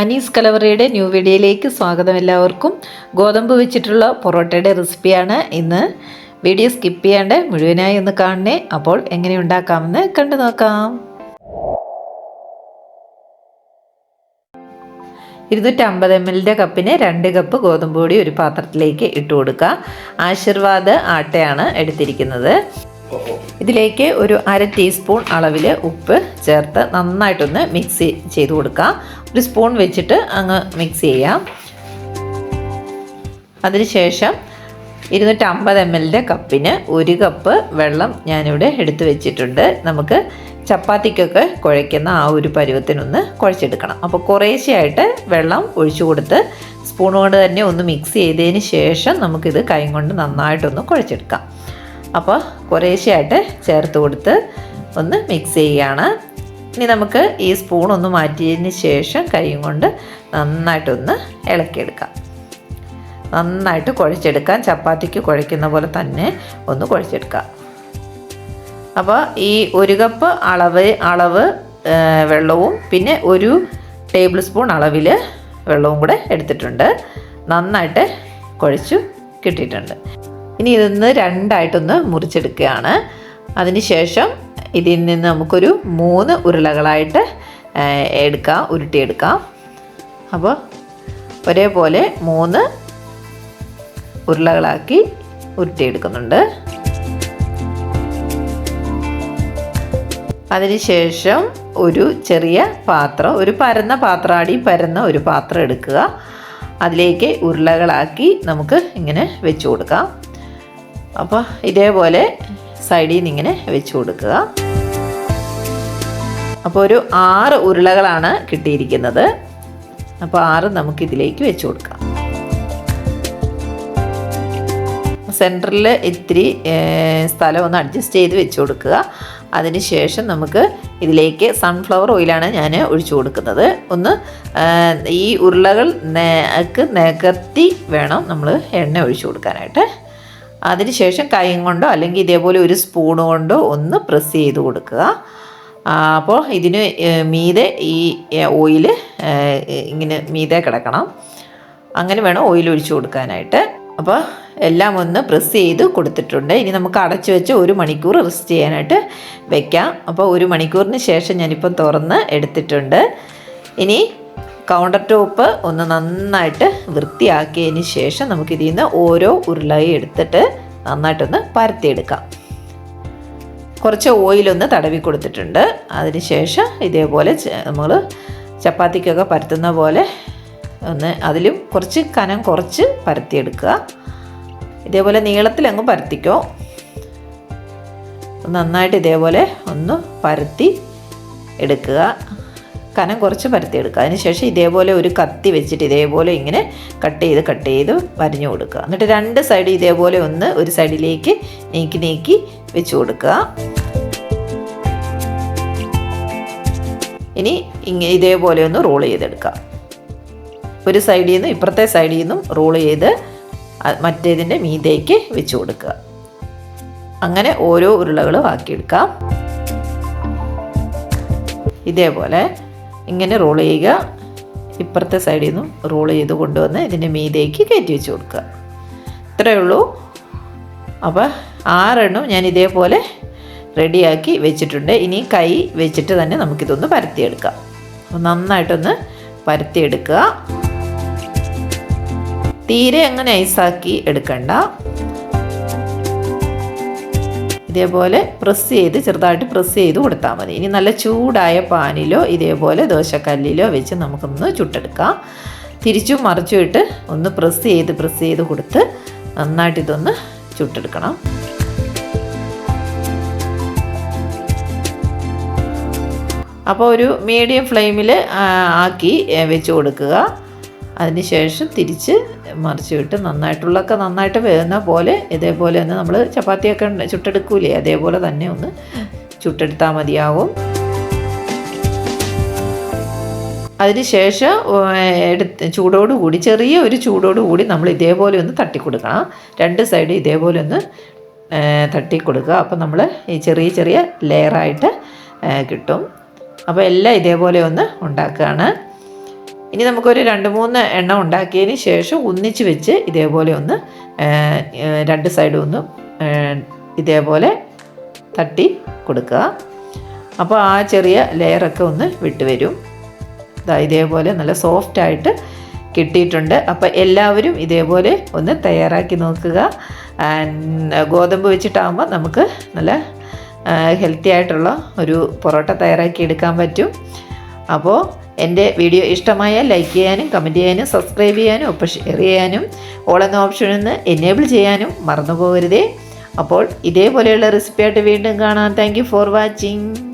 Anees കലവറയുടെ new വീഡിയോയിലേക്ക് സ്വാഗതം എല്ലാവർക്കും. ഗോതമ്പ് വെച്ചിട്ടുള്ള പൊറോട്ടയുടെ റെസിപ്പിയാണ് ഇന്ന്. വീഡിയോ സ്കിപ്പ് ചെയ്യാണ്ട് മുഴുവനായി ഒന്ന് കാണണേ. അപ്പോൾ എങ്ങനെ ഉണ്ടാക്കാമെന്ന് കണ്ടു നോക്കാം. ഇരുന്നൂറ്റമ്പത് എം എല്ലിന്റെ കപ്പിന് രണ്ട് കപ്പ് ഗോതമ്പ് പൊടി ഒരു പാത്രത്തിലേക്ക് ഇട്ട് കൊടുക്കുക. ആശീർവാദ് ആട്ടയാണ് എടുത്തിരിക്കുന്നത്. ഇതിലേക്ക് ഒരു അര ടീസ്പൂൺ അളവിൽ ഉപ്പ് ചേർത്ത് നന്നായിട്ടൊന്ന് മിക്സ് ചെയ്ത് കൊടുക്കുക ഒരു സ്പൂൺ വെച്ചിട്ട് അങ്ങ് മിക്സ് ചെയ്യാം. അതിനുശേഷം ഇരുന്നൂറ്റമ്പത് എം എല്ലിന്റെ കപ്പിന് ഒരു കപ്പ് വെള്ളം ഞാനിവിടെ എടുത്തു വെച്ചിട്ടുണ്ട്. നമുക്ക് ചപ്പാത്തിക്കൊക്കെ കുഴയ്ക്കുന്ന ആ ഒരു പരുവത്തിനൊന്ന് കുഴച്ചെടുക്കണം. അപ്പോൾ കുറേശ്ശെയായിട്ട് വെള്ളം ഒഴിച്ചു കൊടുത്ത് സ്പൂൺ കൊണ്ട് തന്നെ ഒന്ന് മിക്സ് ചെയ്തതിന് ശേഷം നമുക്കിത് കൈ കൊണ്ട് നന്നായിട്ടൊന്ന് കുഴച്ചെടുക്കാം. അപ്പോൾ കുറേശ്ശെയായിട്ട് ചേർത്ത് കൊടുത്ത് ഒന്ന് മിക്സ് ചെയ്യുകയാണ്. ഇനി നമുക്ക് ഈ സ്പൂൺ ഒന്ന് മാറ്റിയതിന് ശേഷം കൈയും കൊണ്ട് നന്നായിട്ടൊന്ന് ഇളക്കിയെടുക്കാം. നന്നായിട്ട് കുഴച്ചെടുക്കാം. ചപ്പാത്തിക്ക് കുഴയ്ക്കുന്ന പോലെ തന്നെ ഒന്ന് കുഴച്ചെടുക്കാം. അപ്പോൾ ഈ ഒരു കപ്പ് അളവ് അളവ് വെള്ളവും പിന്നെ ഒരു ടേബിൾ സ്പൂൺ അളവിൽ വെള്ളവും കൂടെ എടുത്തിട്ടുണ്ട്. നന്നായിട്ട് കുഴച്ചു കിട്ടിയിട്ടുണ്ട്. ഇനി ഇതൊന്ന് രണ്ടായിട്ടൊന്ന് മുറിച്ചെടുക്കുകയാണ്. അതിനുശേഷം ഇതിൽ നിന്ന് നമുക്കൊരു മൂന്ന് ഉരുളകളായിട്ട് എടുക്കാം ഉരുട്ടിയെടുക്കാം. അപ്പോൾ ഒരേപോലെ മൂന്ന് ഉരുളകളാക്കി ഉരുട്ടിയെടുക്കുന്നുണ്ട്. അതിനുശേഷം ഒരു ചെറിയ പാത്രം ഒരു പരന്ന പാത്രാടി പരന്ന ഒരു പാത്രം എടുക്കുക. അതിലേക്ക് ഉരുളകളാക്കി നമുക്ക് ഇങ്ങനെ വെച്ചു കൊടുക്കാം. അപ്പോൾ ഇതേപോലെ സൈഡിൽ നിന്ന് ഇങ്ങനെ വെച്ച് കൊടുക്കുക. അപ്പോൾ ഒരു ആറ് ഉരുളകളാണ് കിട്ടിയിരിക്കുന്നത്. അപ്പോൾ ആറ് നമുക്ക് ഇതിലേക്ക് വെച്ച് കൊടുക്കാം. സെന്ററിൽ ഇത്തിരി സ്ഥലം ഒന്ന് അഡ്ജസ്റ്റ് ചെയ്ത് വെച്ച് കൊടുക്കുക. അതിനുശേഷം നമുക്ക് ഇതിലേക്ക് സൺഫ്ലവർ ഓയിലാണ് ഞാൻ ഒഴിച്ചു കൊടുക്കുന്നത്. ഒന്ന് ഈ ഉരുളകൾ നികത്തി വേണം നമ്മൾ എണ്ണ ഒഴിച്ചു കൊടുക്കാനായിട്ട്. അതിനുശേഷം കൈ കൊണ്ടോ അല്ലെങ്കിൽ ഇതേപോലെ ഒരു സ്പൂൺ കൊണ്ടോ ഒന്ന് പ്രസ് ചെയ്ത് കൊടുക്കുക. അപ്പോൾ ഇതിന് മീതെ ഈ ഓയിൽ ഇങ്ങനെ മീതെ കിടക്കണം. അങ്ങനെ വേണം ഓയിൽ ഒഴിച്ചു കൊടുക്കാനായിട്ട്. അപ്പോൾ എല്ലാം ഒന്ന് പ്രസ് ചെയ്ത് കൊടുത്തിട്ടുണ്ട്. ഇനി നമുക്ക് അടച്ചു വെച്ച് ഒരു മണിക്കൂർ റെസ്റ്റ് ചെയ്യാനായിട്ട് വെക്കാം. അപ്പോൾ ഒരു മണിക്കൂറിന് ശേഷം ഞാനിപ്പം തുറന്ന് എടുത്തിട്ടുണ്ട്. ഇനി കൗണ്ടർ ടോപ്പ് ഒന്ന് നന്നായിട്ട് വൃത്തിയാക്കിയതിന് ശേഷം നമുക്ക് ഇതിൽ നിന്ന് ഓരോ ഉരുളയും എടുത്തിട്ട് നന്നായിട്ടൊന്ന് പരത്തിയെടുക്കാം. കുറച്ച് ഓയിലൊന്ന് തടവി കൊടുത്തിട്ടുണ്ട്. അതിന് ശേഷം ഇതേപോലെ നമ്മൾ ചപ്പാത്തിക്കൊക്കെ പരത്തുന്ന പോലെ ഒന്ന് അതിലും കുറച്ച് കനം കുറച്ച് പരത്തിയെടുക്കുക. ഇതേപോലെ നീളത്തിലങ്ങ് പരത്തിക്കോ. നന്നായിട്ട് ഇതേപോലെ ഒന്ന് പരത്തി എടുക്കുക. കനം കുറച്ച് പരത്തിയെടുക്കുക. അതിനുശേഷം ഇതേപോലെ ഒരു കത്തി വെച്ചിട്ട് ഇതേപോലെ ഇങ്ങനെ കട്ട് ചെയ്ത് കട്ട് ചെയ്ത് വരഞ്ഞു കൊടുക്കുക. എന്നിട്ട് രണ്ട് സൈഡ് ഇതേപോലെ ഒന്ന് ഒരു സൈഡിലേക്ക് നീക്കി നീക്കി വെച്ച് കൊടുക്കുക. ഇനി ഇങ്ങനെ ഇതേപോലെ ഒന്ന് റോൾ ചെയ്തെടുക്കുക. ഒരു സൈഡിൽ നിന്നും ഇപ്പുറത്തെ സൈഡിൽ നിന്നും റോൾ ചെയ്ത് മറ്റേതിന്റെ മീതേക്ക് വെച്ച് കൊടുക്കുക. അങ്ങനെ ഓരോ ഉരുളകളും ആക്കിയെടുക്കാം. ഇതേപോലെ ഇങ്ങനെ റോൾ ചെയ്യുക. ഇപ്പുറത്തെ സൈഡിൽ നിന്നും റോൾ ചെയ്ത് കൊണ്ടുവന്ന് ഇതിന്റെ മീതേക്ക് കയറ്റി വെച്ച് കൊടുക്കുക. ഇത്രയേ ഉള്ളൂ. അപ്പോൾ ആറെണ്ണം ഞാൻ ഇതേപോലെ റെഡിയാക്കി വെച്ചിട്ടുണ്ട്. ഇനി കൈ വെച്ചിട്ട് തന്നെ നമുക്കിതൊന്ന് പരത്തിയെടുക്കാം. അപ്പോൾ നന്നായിട്ടൊന്ന് പരത്തിയെടുക്കുക. തീരെ അങ്ങനെ ഐസാക്കി എടുക്കണ്ട. ഇതേപോലെ പ്രസ് ചെയ്ത് ചെറുതായിട്ട് പ്രസ് ചെയ്ത് കൊടുത്താൽ മതി. ഇനി നല്ല ചൂടായ പാനിലോ ഇതേപോലെ ദോശക്കല്ലിലോ വെച്ച് നമുക്കൊന്ന് ചുട്ടെടുക്കാം. തിരിച്ചും മറിച്ചും ഇട്ട് ഒന്ന് പ്രസ് ചെയ്ത് പ്രസ് ചെയ്ത് കൊടുത്ത് നന്നായിട്ട് ഇതൊന്ന് ചുട്ടെടുക്കണം. അപ്പോൾ ഒരു മീഡിയം ഫ്ലെയിമിൽ ആക്കി വെച്ച് കൊടുക്കുക. അതിനുശേഷം തിരിച്ച് മറിച്ച് വിട്ട് നന്നായിട്ടുള്ളൊക്കെ നന്നായിട്ട് വേകുന്ന പോലെ ഇതേപോലെ ഒന്ന് നമ്മൾ ചപ്പാത്തിയൊക്കെ ചുട്ടെടുക്കൂലേ? അതേപോലെ തന്നെ ഒന്ന് ചുട്ടെടുത്താൽ മതിയാവും. അതിനുശേഷം എടുത്ത് ചൂടോടുകൂടി ചെറിയ ഒരു ചൂടോടുകൂടി നമ്മൾ ഇതേപോലെ ഒന്ന് തട്ടിക്കൊടുക്കണം. രണ്ട് സൈഡ് ഇതേപോലെ ഒന്ന് തട്ടിക്കൊടുക്കുക. അപ്പോൾ നമ്മൾ ഈ ചെറിയ ചെറിയ ലെയറായിട്ട് കിട്ടും. അപ്പോൾ എല്ലാം ഇതേപോലെ ഒന്ന് ഉണ്ടാക്കുകയാണ്. ഇനി നമുക്കൊരു രണ്ട് മൂന്ന് എണ്ണം ഉണ്ടാക്കിയതിന് ശേഷം ഒന്നിച്ച് വെച്ച് ഇതേപോലെ ഒന്ന് രണ്ട് സൈഡും ഒന്ന് ഇതേപോലെ തട്ടി കൊടുക്കുക. അപ്പോൾ ആ ചെറിയ ലെയറൊക്കെ ഒന്ന് വിട്ട് വരും. ഇതാ ഇതേപോലെ നല്ല സോഫ്റ്റായിട്ട് കിട്ടിയിട്ടുണ്ട്. അപ്പോൾ എല്ലാവരും ഇതേപോലെ ഒന്ന് തയ്യാറാക്കി നോക്കുക. ഗോതമ്പ് വെച്ചിട്ടാകുമ്പോൾ നമുക്ക് നല്ല ഹെൽത്തി ആയിട്ടുള്ള ഒരു പൊറോട്ട തയ്യാറാക്കി എടുക്കാൻ പറ്റും. അപ്പോൾ എന്റെ വീഡിയോ ഇഷ്ടമായാൽ ലൈക്ക് ചെയ്യാനും കമന്റ് ചെയ്യാനും സബ്സ്ക്രൈബ് ചെയ്യാനും ഒപ്പം ഷെയർ ചെയ്യാനും ഓൾ എന്ന ഓപ്ഷനിൽ നിന്ന് എനേബിൾ ചെയ്യാനും മറന്നു പോകരുതേ. അപ്പോൾ ഇതേപോലെയുള്ള റെസിപ്പി ആയിട്ട് വീണ്ടും കാണാം. Thank for watching.